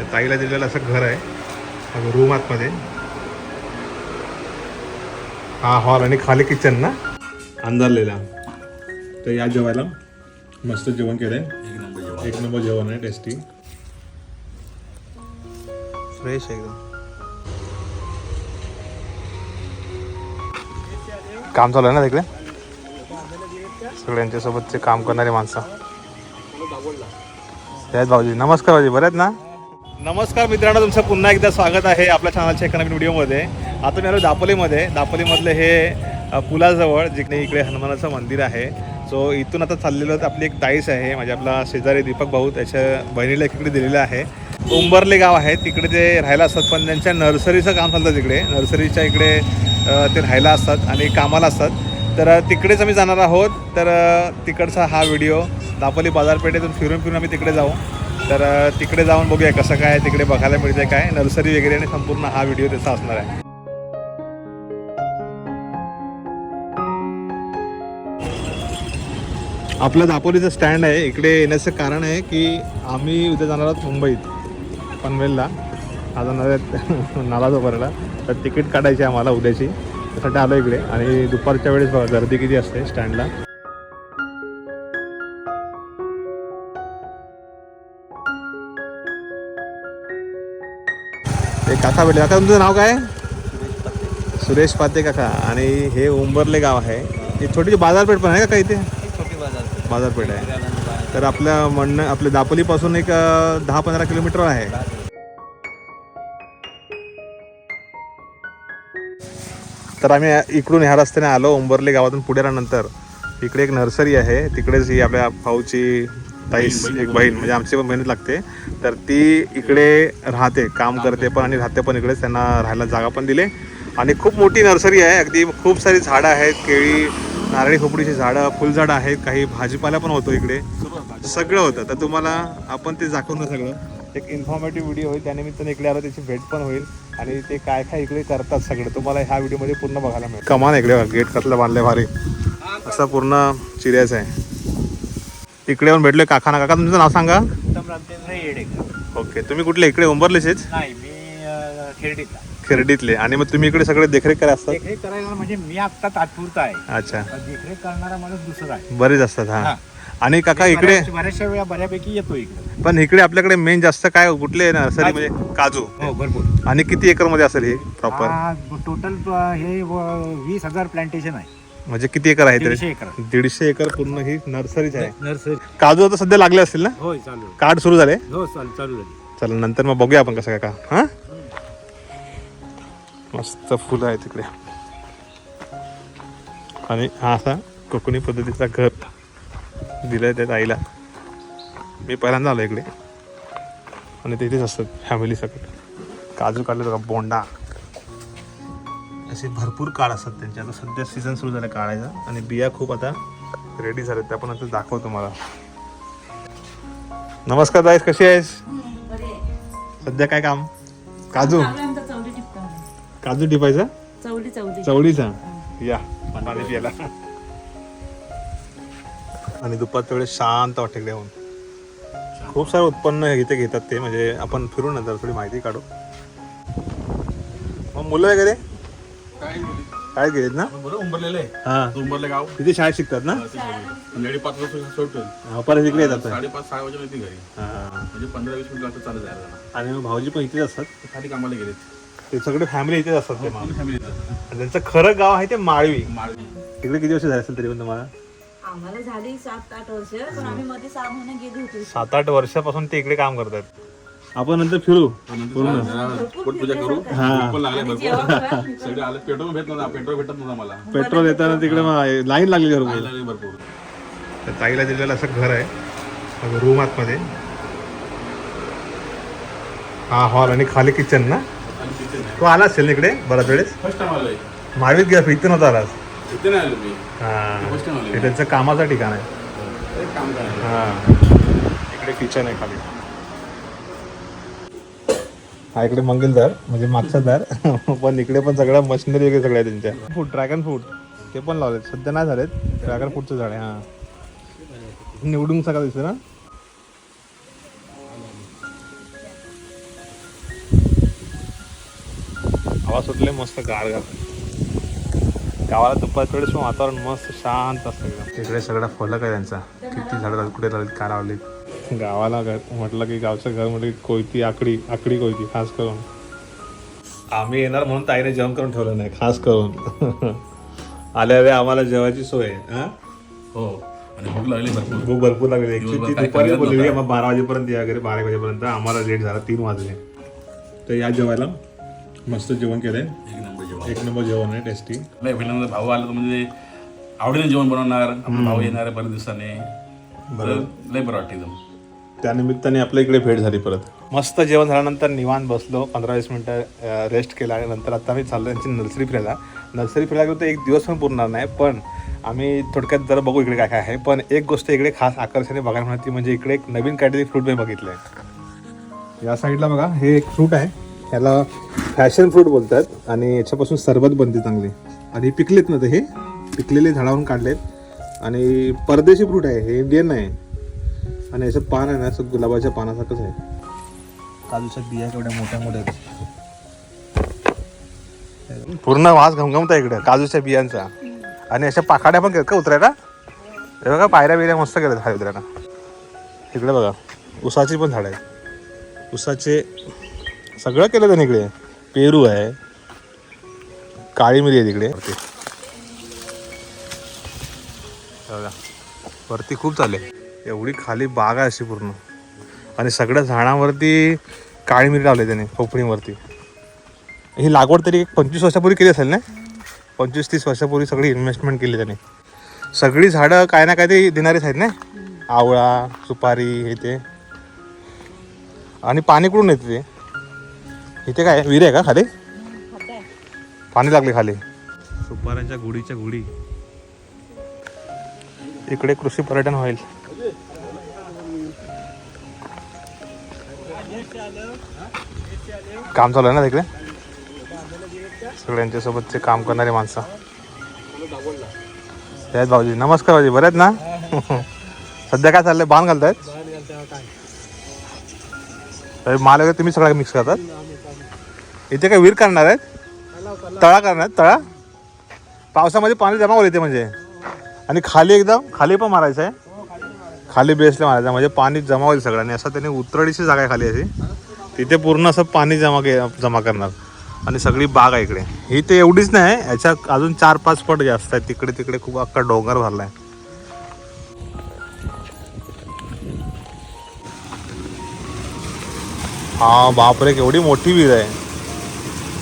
तर ताईला दिलेलं असं घर आहे. रूम आतमध्ये. हा हॉल आणि खाली किचन ना? अंधारलेला. तर या जेवायला मस्त जेवण केलंय. एक नंबर जेवण. आहे टेस्टी फ्रेश एकदम. काम चालू आहे ना तिकडे? सगळ्यांच्या सोबतचे काम करणारे माणसं. जय भाऊजी नमस्कार भाऊजी बरे आहेत ना? नमस्कार मित्रांनो तुमचं पुन्हा एकदा स्वागत आहे आपल्या चॅनलच्या एका नवीन व्हिडिओमध्ये. आता मी आलो दापोलीमध्ये. दापोलीमधले हे पुलाजवळ जिकडे इकडे हनुमानाचं मंदिर आहे. सो इथून आता चाललेलो आपली एक ताईस आहे म्हणजे आपला शेजारी दीपक भाऊ त्याच्या बहिणीला इकडे दिलेलं आहे. उंबरले गाव आहे तिकडे ते राहायला असतात पण त्यांच्या नर्सरीचं काम चालतं तिकडे. नर्सरीच्या इकडे ते राहायला असतात आणि कामाला असतात. तर तिकडेच आम्ही जाणार आहोत. तर तिकडचा हा व्हिडिओ दापोली बाजारपेठेतून फिरून फिरून आम्ही तिकडे जाऊ. तर तिकडे जाऊन बघूया कसं काय तिकडे बघायला मिळते काय नर्सरी वगैरे आणि संपूर्ण हा व्हिडिओ त्याचा असणार आहे. आपलं दापोलीचं स्टँड आहे इकडे येण्याचं कारण आहे की आम्ही उद्या जाणार आहोत मुंबईत पनवेलला. आज जाणार आहेत नालासोपाऱ्याला. तर तिकीट काढायची आहे आम्हाला उद्याची. त्यासाठी आलो इकडे आणि दुपारच्या वेळेस बघा गर्दी किती असते स्टँडला. काका भेटले. काका तुमचं नाव काय? सुरेश पाते काका. आणि हे उंबरले गाव आहे. ही छोटीशी बाजारपेठ पण आहे का इथे? छोटी बाजारपेठ. आहे. तर आपल्या म्हणणं आपल्या दापोलीपासून एक दहा पंधरा किलोमीटर आहे. तर आम्ही इकडून ह्या रस्त्याने आलो उंबरले गावातून पुढे आल्यानंतर इकडे एक नर्सरी आहे. तिकडेच ही आपल्या भाऊची ताईस एक बहीण म्हणजे आमची पण बहीणच लागते. तर ती इकडे राहते काम करते पण आणि राहते पण इकडेच त्यांना राहायला जागा पण दिले. आणि खूप मोठी नर्सरी आहे अगदी खूप सारी झाडं आहेत केळी नारळी खोपडीची झाडं फुलझाडं आहेत काही भाजीपाला पण होतो इकडे. सगळं होतं. तर तुम्हाला आपण ते दाखवून सगळं. एक इन्फॉर्मेटिव्ह व्हिडिओ होईल त्यानिमित्ताने इकडे आलं त्याची भेट पण होईल. आणि ते काय काय इकडे करतात सगळं तुम्हाला ह्या व्हिडिओमध्ये पूर्ण बघायला मिळेल. कमान इकडे गेट कसलं बांधलंय भारी. असं पूर्ण चिऱ्याचं आहे. इकडे येऊन भेटलोय काका ना काका तुमचं नाव सांगा. ओके तुम्ही कुठले? इकडे उंबरलेचेच? नाही मी खेर्डीतला. खेरडीतले. आणि मग तुम्ही इकडे सगळे देखरेख करा असतात? देखरेख करायला म्हणजे मी आत्ता तात्पुरता आहे. अच्छा. पण देखरेख करणारा माणूस दुसरा आहे. बरेच असतात हा. हा. आणि काका इकडे बऱ्याच- बऱ्याचशा वेळा बऱ्यापैकी येतो इकडे. पण इकडे आपल्याकडे मेन जास्त काय कुठले नर्सरी काजू. म्हणजे काजू? हो भरपूर. आणि किती एकरमध्ये असेल हे प्रॉपर टोटल हे व- वीस हजार प्लांटेशन आहे. म्हणजे किती एकर आहे तरी? दीडशे एकर. दीडशे एकर पूर्ण ही नर्सरीच आहे. नर्सरी. काजू आता सध्या लागले असतील ना? होय चालू आहे. कार्ड सुरू झाले? हो चालू चालू झाली. चला नंतर मग बघूया आपण कसं काय का हा? मस्त फुलं आहे तिकडे आणि हा असा कोकणी पद्धतीचा घर दिलाय त्या ताईला. मी पहिल्यांदा आलो इकडे. आणि ते इथेच असतात फॅमिली सगळं काजू काढले बघा बोंडा. असे भरपूर काळ असतात त्यांचे. आता सध्या सीझन सुरू झाला काढायचा आणि बिया खूप आता रेडी झाल्यात त्या पण आता दाखवतो मला. नमस्कार ताईस कशी आहेस? सध्या काय काम? काजू? काजू टिपायचा? चवळीचा? या पाणी प्यायला आणि दुपारच्या वेळेस शांत वाटते येऊन खूप सारं उत्पन्न इथे घेतात ते. म्हणजे आपण फिरू नंतर थोडी माहिती काढू. मग मुलं वगैरे? काय गेलेत ना? बरं उंबरलेले हा. उंबरले गाव. तिथे शाळेत शिकतात ना? संध्याकाळी पाच वाजता सोडतो हा, परत इकडे येतात. साडेपाच सहा वाजता येते घरी. हा. म्हणजे पंधरा वीस मिनिट लागतं चालत जायला. आणि मग भाऊजी पण इथेच असतात? ते खाली कामाला गेले ते सगळे फॅमिली इथेच असतात ते. मग फॅमिली आणि त्यांचं खरं गाव आहे ते माळवी. माळवी. तिकडे किती वर्ष झाले असेल तरी पण तुम्हाला? आम्हाला झाली सात आठ वर्ष पण आम्ही मध्ये सहा महिने गेलो होतो. सात आठ वर्षापासून ते इकडे काम करतात. आपण नंतर फिरू. पूर्ण. पूजा करू. पण लागले भरपूर. सगळे आले पेट्रोल भेटत नव्हता पेट्रोल भेटत नव्हता मला. पेट्रोल येताना तिकडे लाईन लागली भरपूर. भरपूर. तर ताईला दिलेलं असं घर आहे. रूम आतमध्ये. हा हॉल आणि खाली किचन ना? तो आला असेल इकडे बराच वेळेस? फर्स्ट टाइम आलोय. माळवीत गेला इथं नव्हता आलास इथे नाही आलो मी. हा. हे त्यांचं कामाचं ठिकाण आहे. काम हा. इकडे किचन आहे खाली. हा इकडे मंगेलदार म्हणजे मागचा दार. पण इकडे पण सगळ्या मशिनरी वगैरे सगळ्या त्यांच्या. फूड ड्रॅगन फ्रूट ते पण लावलेत. सध्या नाही झालेत. ड्रॅगन फ्रूटचं झाड आहे हां. निवडून सगळं दिसतं ना? आवाज सुटले मस्त गार गार. गावाला दुपारच्या वेळेस वातावरण मस्त शांत असतं तिकडे सगळ्या फलक आहे त्यांचा. किती झाडं कुठे लावलीत काय लावलीत. गावाला घर म्हटलं की गावचं घर म्हणजे कोयती आकडी आकडी कोयती खास करून. आम्ही येणार म्हणून ताईने जेवण करून ठेवलं नाही खास करून. आल्या आल्या आम्हाला जेवायची सोय आहे हा? हो. आणि भूक लागली भरपूर. भूक भरपूर लागली. दुपारी बोलली बारा वाजेपर्यंत या घरी बारा एक वाजेपर्यंत. आम्हाला लेट झाला तीन वाजले. तर या जेवायला मस्त जेवण केलंय. एक नंबर जेवण. एक नंबर जेवण आहे टेस्टी नाही पहिल्यांदा भाऊ आला तर म्हणजे आवडीने जेवण बनवणार आपला भाऊ येणार आहे बऱ्याच दिवसाने. तर लय बरं वाटतं एकदम. त्यानिमित्ताने आपल्या इकडे भेट झाली परत. मस्त जेवण झाल्यानंतर निवांत बसलो पंधरा वीस मिनटं रेस्ट केला आणि नंतर आता आम्ही चाललो त्यांची नर्सरी फिरायला. नर्सरी फिरायला गेलो तर एक दिवस पण पुरणार नाही पण आम्ही थोडक्यात जरा बघू इकडे काय काय आहे. पण एक गोष्ट इकडे खास आकर्षणे बघायला म्हणत ती म्हणजे इकडे एक नवीन काहीतरी फ्रूट मी बघितलं आहे या साईडला बघा हे एक फ्रूट आहे. ह्याला फॅशन फ्रूट बोलतात आणि याच्यापासून सरबत बनते चांगली. आणि पिकलेत ना ते हे पिकलेले झाडावरून काढलेत. आणि परदेशी फ्रूट आहे हे इंडियन नाही आणि याचं पान आहे ना असं गुलाबाच्या पानासारखंच आहे. काजूच्या बिया केवढ्या मोठ्या मोठ्या आहेत. पूर्ण वास घमघमता इकडे काजूच्या बियांचा. आणि अशा पाखाड्या पण केलं का उतरायला? हे बघा पायऱ्या बिऱ्या मस्त केल्यात खाली उतरायला. इकडे बघा उसाची पण झाड आहेत. उसाचे सगळं केलं त्याने इकडे. पेरू आहे. काळी मिरी आहे तिकडे वरती खूप चालले. एवढी खाली बाग आहे अशी पूर्ण. आणि सगळ्या झाडांवरती काळी मिरी लावली त्याने खोपडीवरती ही लागवड तरी एक पंचवीस वर्षापूर्वी केली असेल ना? पंचवीस तीस वर्षापूर्वी सगळी इन्व्हेस्टमेंट केली त्याने. सगळी झाडं काय ना काय ते देणारीच आहेत ना? आवळा सुपारी हे ते. आणि पाणी कुठून येते ते? इथे काय विहीर आहे का खाली? पाणी लागले खाली. सुपाऱ्यांच्या गुढीच्या गुढी. इकडे कृषी पर्यटन होईल. काम चालू आहे ना तिकडे? सगळ्यांच्या सोबतचे काम करणारे माणसं. त्याच भाऊजी नमस्कार भाऊजी बरं आहेत ना? सध्या काय चाललंय? बाण घालतायत? माल वगैरे तुम्ही सगळं मिक्स करतात? इथे काय विहीर करणार आहेत? तळा करणार आहेत? तळा? पावसामध्ये पाणी जमा होईल इथे म्हणजे. आणि खाली एकदम खाली पण मारायचं आहे. खाली बेसला मारायचं म्हणजे पाणी जमा होईल सगळ्यांनी. असं त्याने उतरडीची जागा आहे खाली अशी. तिथे पूर्ण असं पाणी जमा के जमा करणार. आणि सगळी बाग आहे इकडे. ही ते एवढीच नाही याच्या अजून चार पाच पट जास्त आहेत तिकडे तिकडे खूप अख्खा डोंगर भरलाय. हा बापरे एवढी मोठी विहीर आहे.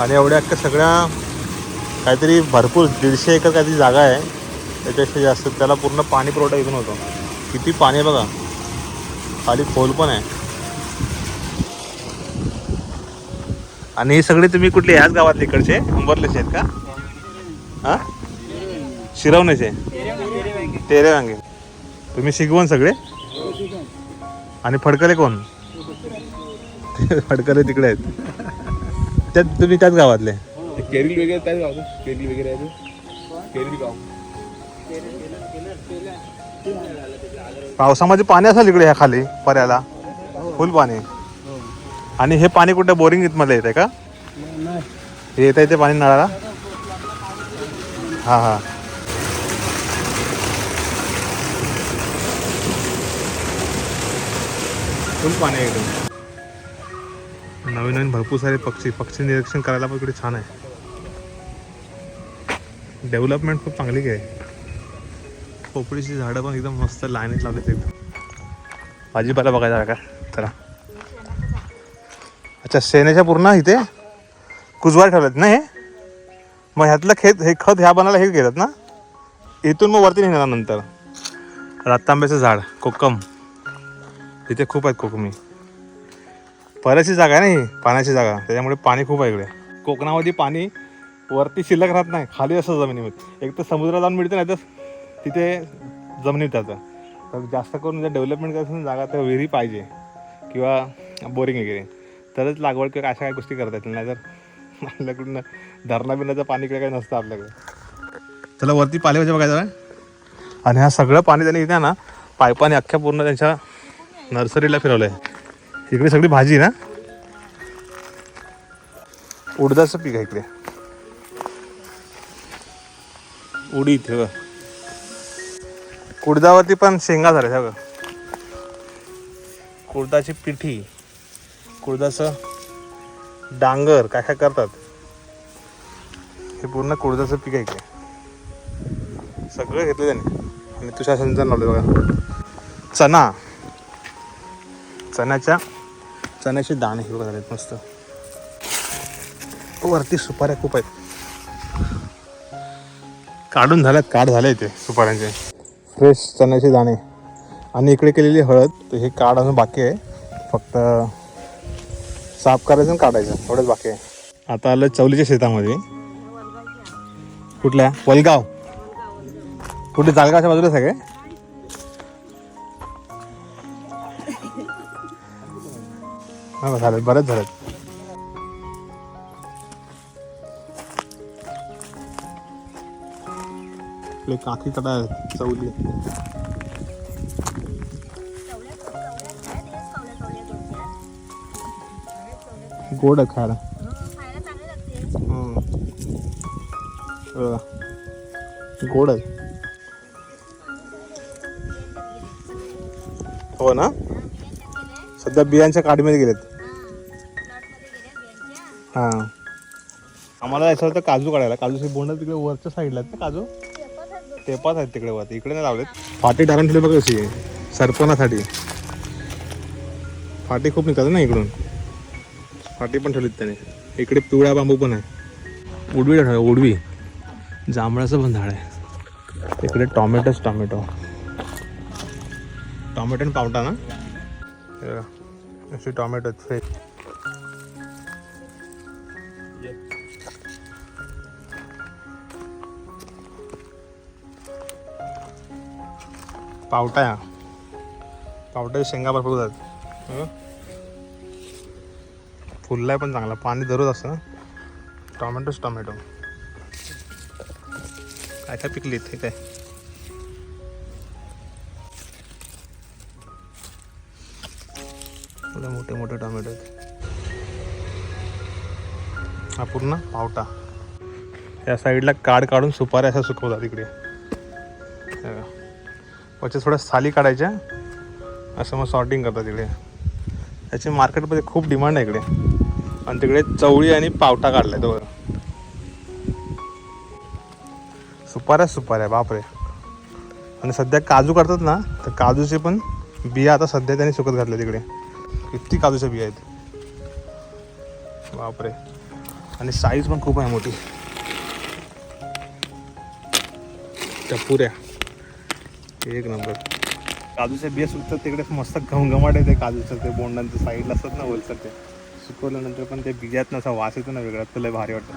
आणि एवढ्या अख्ख्या सगळ्या काहीतरी भरपूर दीडशे एकर काहीतरी जागा आहे. त्याच्यापेक्षा जास्त त्याला पूर्ण पाणी पुरवठा इथून होतो. किती पाणी आहे बघा. खाली खोल पण आहे. आणि हे सगळे तुम्ही कुठले? ह्याच गावातले इकडचे? अंबरलेचे आहेत का? हा? शिरवण्याचे तेरे वांगे तुम्ही शिकवण सगळे? आणि फडकले कोण? फडकले तिकडे आहेत. त्यात तुम्ही त्याच गावातले? केरळ वगैरे केरळ वगैरे आहे केरळ गाव. पावसामध्ये पाणी असेल इकडे ह्या खाली पर्याला. फुल पाणी. आणि हे पाणी कुठे बोरिंगमध्ये येते का? हे येतं इथे पाणी नळाला? हा हा. फुल पाणी आहे एकदम. नवीन नवीन भरपूर सारे पक्षी. पक्षी निरीक्षण करायला पण इकडे छान आहे. डेव्हलपमेंट खूप चांगली आहे. पोपळीची झाडं पण एकदम मस्त लाईनीत लावलीत एकदम भाजीपाला बघायचा आहे का? अच्छा शेण्याच्या पूर्ण इथे? कुजवार ठेवलेत ना हे? मग ह्यातलं खेत हे खत ह्या बनायला हे घेतात ना? इथून मग वरती नेणार नंतर. रत्तांब्याचं झाड कोकम. इथे खूप आहेत कोकमी. बऱ्याचशी जागा आहे ना ही पाण्याची जागा. त्याच्यामुळे पाणी खूप आहे इकडे. कोकणामध्ये पाणी वरती शिल्लक राहत नाही खाली असं जमिनीमध्ये. एक तर समुद्रात जाऊन मिळतं नाही तर तिथे जमिनीत त्याचं तर जास्त करून जर डेव्हलपमेंट करायचं ना जागा तर विहिरी पाहिजे. किंवा बोरिंग वगैरे. तरच लागवड किंवा अशा काय गोष्टी करता येतील नाही तर आपल्याकडून धरणा बिरणाचं पाणी किंवा काही नसतं आपल्याकडे. त्याला वरती पालेभाज्या बघायचं आहे आणि हा सगळं पाणी त्यांनी इथे ना पायपाने अख्ख्या पूर्ण त्यांच्या नर्सरीला फिरवलं आहे इकडे सगळी भाजी ना. उडदाचं पीक आहे इकडे. उडी इथे कुडदावरती पण शेंगा झाल्या सगळं कुडदाची पिठी. कुळदाचं डांगर काय काय करतात? हे पूर्ण कुळदाचं पीक आहे इकडे. सगळं घेतलं त्याने. आणि तुषार सिंचन लावलं बघा. चना. चण्याच्या चण्याचे दाणे हे बघा झालेत मस्त. वरती सुपाऱ्या खूप आहेत. काढून झाल्यात काढ झाले ते सुपाऱ्यांचे. फ्रेश चण्याचे दाणे. आणि इकडे केलेली हळद तर हे काढ अजून बाकी आहे. फक्त साफ करायचं आणि काढायचं. एवढंच बाकी आहे. आता आलं चवलीच्या शेतामध्ये. कुठल्या? वलगाव. कुठे जालगावच्या बाजूला सगळे हा झालेत बरंच झालेत काकी कडा चवली. गोड आहे खायला. गोड आहे. हो ना? सध्या बियांच्या काडीमध्ये गेलेत. हा. आम्हाला जायचं होतं काजू काढायला. काजूचे बोंड तिकडे वरच्या साईडला आहेत ना काजू? टेपाच आहेत तिकडे वरती. इकडे नाही लावलेत. फाटी टाकून ठेवली बघा कशी सरपणासाठी. फाटी खूप निघतात ना इकडून. फाटी पण ठेवलीत त्याने. इकडे पिवळा बांबू पण आहे. उडवी ठेवा उडवी. जांभळाचं पण झाड आहे. इकडे टॉमॅटोच टॉमॅटो. टॉमॅटो आणि पावटा ना? हे असे टॉमॅटो फ्रेश पावटा पावटा शेंगा भरपूर जातात फुलला आहे पण चांगला. पाणी दररोज असतं टोमॅटोच टोमॅटो. काय काय पिकली इथे काय? मोठे मोठे टोमॅटो आहेत. हा पूर्ण पावटा. या साईडला काड काढून सुपाऱ्या असं सुकवतात इकडे. पच्या थोड्या साली काढायच्या असं मग सॉर्टिंग करतात इकडे. त्याची मार्केटमध्ये खूप डिमांड आहे इकडे. आणि तिकडे चवळी आणि पावटा काढलाय तो सुपाऱ्या सुपाऱ्या बापरे. आणि सध्या काजू करतात ना तर काजूचे पण बिया आता सध्या त्यांनी सुकत घातल्या तिकडे. किती काजूच्या बिया आहेत. बापरे. आणि साईज पण खूप आहे मोठी. त्या पुऱ्या. एक नंबर. काजूच्या बिया सुकतात तिकडे मस्त घमघमाट येते काजूचं ते बोंडांचं साईडला असतात ना वलसर ते. सुकवल्यानंतर पण ते बियात असा वास येतो ना वेगळा तुला भारी वाटतं.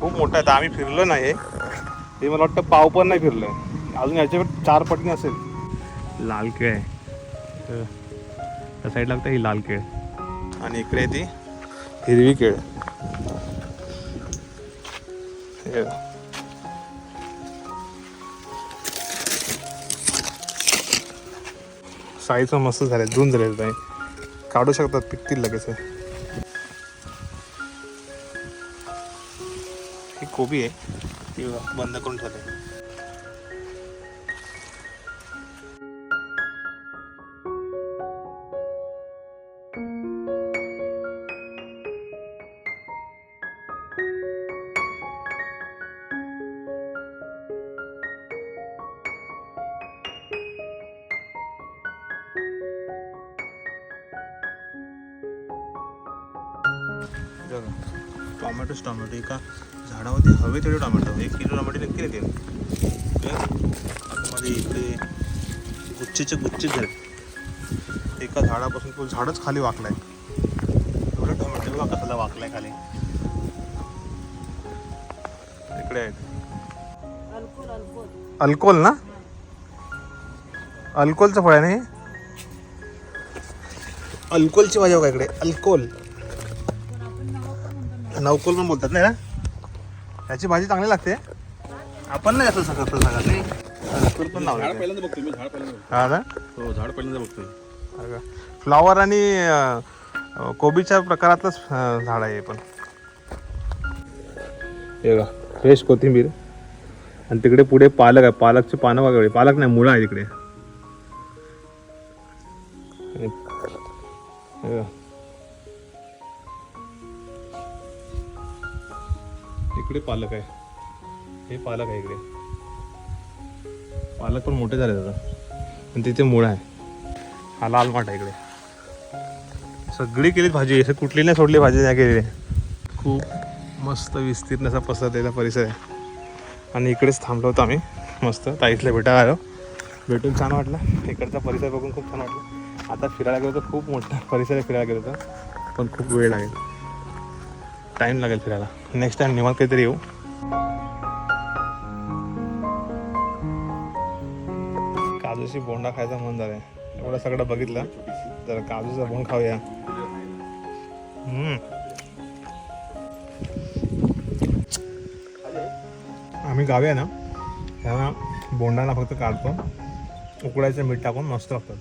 खूप मोठा आहे आम्ही फिरलो नाही हे. मला वाटतं पाव पण नाही फिरलं. अजून याच्यावर चार पटणी असेल. लाल केळ आहे. त्या साईड लागतं ही लाल केळ. आणि इकडे आहे ती हिरवी केळ. साईचं साईज पण मस्त झाले दोन झाले नाही काढू शकतात पिकतील लगेच. ही कोबी आहे ती बंद करून ठेवते. टोमॅटोच टोमॅटो एका झाडावरती हवे तेवढे टोमॅटो. एक किलो टोमॅटो नक्की येतील मध्ये इकडे गुच्छेचे गुच्छे झाले. एका झाडापासून तो झाडच खाली वाकलाय. एवढे टोमॅटो बघा कसाला वाकलाय खाली. इकडे आहेत. अल्कोल ना? अल्कोलचं फळ आहे ना हे? अल्कोलची भाजी बघा इकडे. अल्कोल नवकोल पण बोलतात नाही ना? याची भाजी चांगली लागते. आपण नाही असं सगळं सगळं नाही. पण झाड लावलं पहिल्यांदा बघतोय मी झाड पहिल्यांदा हा ना बघतोय. हो झाड पहिल्यांदा बघतोय. फ्लॉवर आणि कोबीच्या प्रकारातलंच अं, झाड आहे पण. हे बघा फ्रेश कोथिंबीर. आणि तिकडे पुढे पालक आहे. पालकची पानं वगैरे पालक नाही मुळं आहे तिकडे. इकडे पालक आहे. हे पालक आहे इकडे. पालक पण मोठे झाले आता. आणि तिथे मुळं आहे. हा लाल माठ आहे इकडे. सगळी केलीत भाजी. असं कुठली नाही सोडली भाजी नाही केलेली. खूप मस्त विस्तीर्ण असा पसरलेला परिसर आहे. आणि इकडेच थांबलो होतो आम्ही. मस्त. ताईसला भेटायला आलो भेटून छान वाटलं. इकडचा परिसर बघून खूप छान वाटलं. आता फिरायला गेलो तर खूप मोठा परिसर फिरायला गेलो तर. पण खूप वेळ लागेल. टाईम लागेल फिरायला. नेक्स्ट टाइम निवांत काहीतरी येऊ. काजूची बोंडा खायचा मन झालाय. एवढं सगळं बघितलं. तर काजूचा बोंड खाऊया. आम्ही गावी आहे ना ह्या बोंडाला फक्त काढतो. उकडायचं मीठ टाकून मस्त लागतात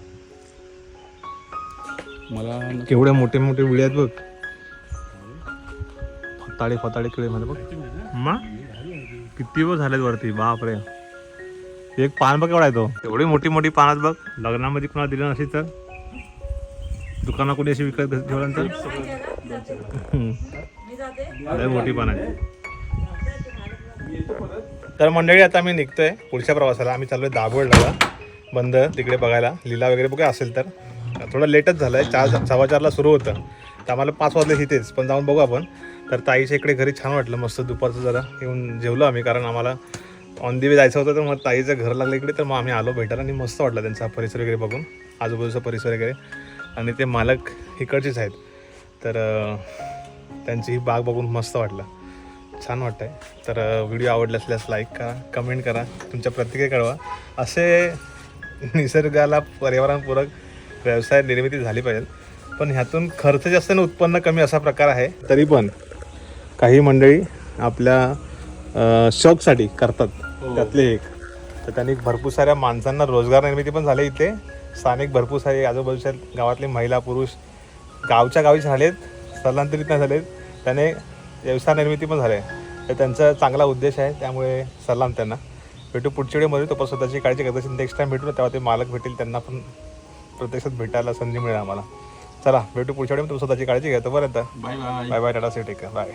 मला केवढे मोठे मोठे विळे आहेत बघ. फताडे किडे मध्ये बघ मग किती बघ झालेत वरती? बापरे. एक पान बघ केवढा आहे तो. एवढी मोठी मोठी पानात बघ. लग्नामध्ये कुणाला दिलं नसेल तर? दुकानात कोणी अशी विकत. मी जाते लय मोठी पान आहे. तर मंडळी आता आम्ही निघतोय पुढच्या प्रवासाला. आम्ही चाललोय दाभोळला. बंद तिकडे बघायला. लिला वगैरे बघा असेल तर. थोडं लेटच झालं आहे चार सव्वा चारला सुरू होतं. तर आम्हाला पाच वाजले तिथेच पण जाऊन बघू आपण. तर ताईच्या इकडे घरी छान वाटलं मस्त दुपारचं जरा. येऊन जेवलो आम्ही कारण आम्हाला ऑन दी वे जायचं होतं तर मग ताईचं घर लागलं इकडे तर मग आम्ही आलो भेटायला आणि मस्त वाटलं त्यांचा परिसर वगैरे बघून आजूबाजूचा परिसर वगैरे. आणि ते मालक इकडचेच आहेत. तर त्यांची ही बाग बघून मस्त वाटलं. छान वाटतंय. तर व्हिडिओ आवडला असल्यास लाईक करा कमेंट करा तुमच्या प्रतिक्रिया कळवा. असे निसर्गाला पर्यावरणपूरक व्यवसाय निर्मिती झाली पाहिजे पण ह्यातून खर्च जास्त आणि उत्पन्न कमी असा प्रकार आहे. तरी पण काही मंडळी आपल्या शौकसाठी करतात. त्यातले एक. तर त्यांनी भरपूर साऱ्या माणसांना रोजगार निर्मिती पण झाली इथे. स्थानिक भरपूर सारे आजूबाजूच्या गावातले महिला पुरुष गावच्या गावी झालेत स्थलांतरित नाही झालेत. त्याने व्यवसाय निर्मिती पण झाले. तर त्यांचा चांगला उद्देश आहे त्यामुळे सलाम त्यांना. भेटू पुढच्या वेळेमध्ये तो पण स्वतःची काळजी करत असेल नेक्स्ट टाइम भेटू ना तेव्हा ते मालक भेटेल त्यांना पण प्रत्यक्षात भेटायला संधी मिळेल आम्हाला. चला भेटू पुढच्या वेळी तुम्ही स्वतःची काळजी घ्या तोपर्यंत. Bye bye bye bye tata see take bye